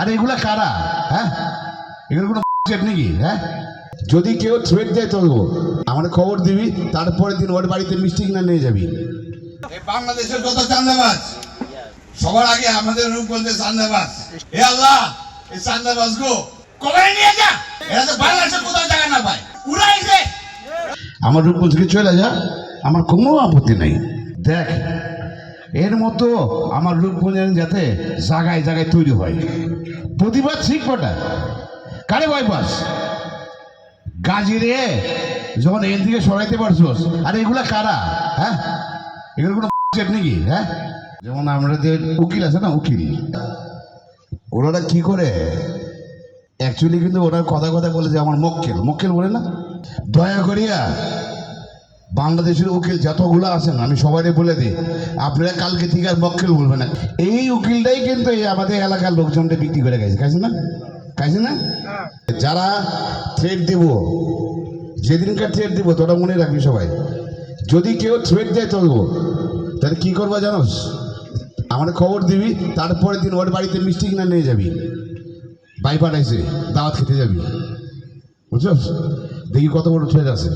আর এগুলো কারা? হ্যাঁ? এগুলো কোনো নাকি? হ্যাঁ? যদি কেউ থ্রেট দেয় তোলবো আমার খবর দিবি তারপরে দিন ওর বাড়িতে মিষ্টি কিনা নিয়ে যাবি। বাংলাদেশের যত চান্দাবাজ। সবার আগে আমাদের রূপগঞ্জের চান্দাবাজ। হে আল্লাহ এই চান্দাবাজ গো। কবে নিয়ে যা? এরা তো বাংলাদেশের কোথাও জায়গা না পায় উড়াই দে। আমার রূপগঞ্জকে চলে যা? আমার কোনো আপত্তি নাই। দেখ এর মতো আমার রূপগঞ্জ যাতে জায়গায় জায়গায় তৈরি হয়। প্রতিবাদ ঠিক কটা? কারে বাইপাস গাজী রে যখন এর দিকে সরাইতে পারছোস, আর এগুলা কারা? হ্যাঁ? এগুলো কোনো নাকি? হ্যাঁ? যেমন আমাদের উকিল আছে না, উকিল? ওনারা কি করে? অ্যাকচুয়ালি কিন্তু ওনার কথা কথা বলে যে আমার মক্কেল। মক্কেল বলে না? দয়া করিয়া বাংলাদেশের উকিল যতগুলো আছেন, আমি সবাই বলে দিই, আপনারা কালকে থেকে আর মক্কেল বলবেন না। এই উকিলটাই কিন্তু এই আমাদের এলাকার লোকজনটা বিক্রি করে গেছে কাছে না? কাছে না? যারা থ্রেড দিব, যেদিনকার থ্রেড দিব, তোরা মনে রাখবি সবাই। যদি কেউ থ্রেড দেয় তোলবো তাহলে কী করব জানোস? আমার খবর দিবি তারপরে দিন ওর বাড়িতে মিষ্টি কিনা নিয়ে যাবি। বাই পাঠাইছে, দাওয়াত খেতে যাবি। বুঝছস? দেখি কত বড় থ্রেড আছে।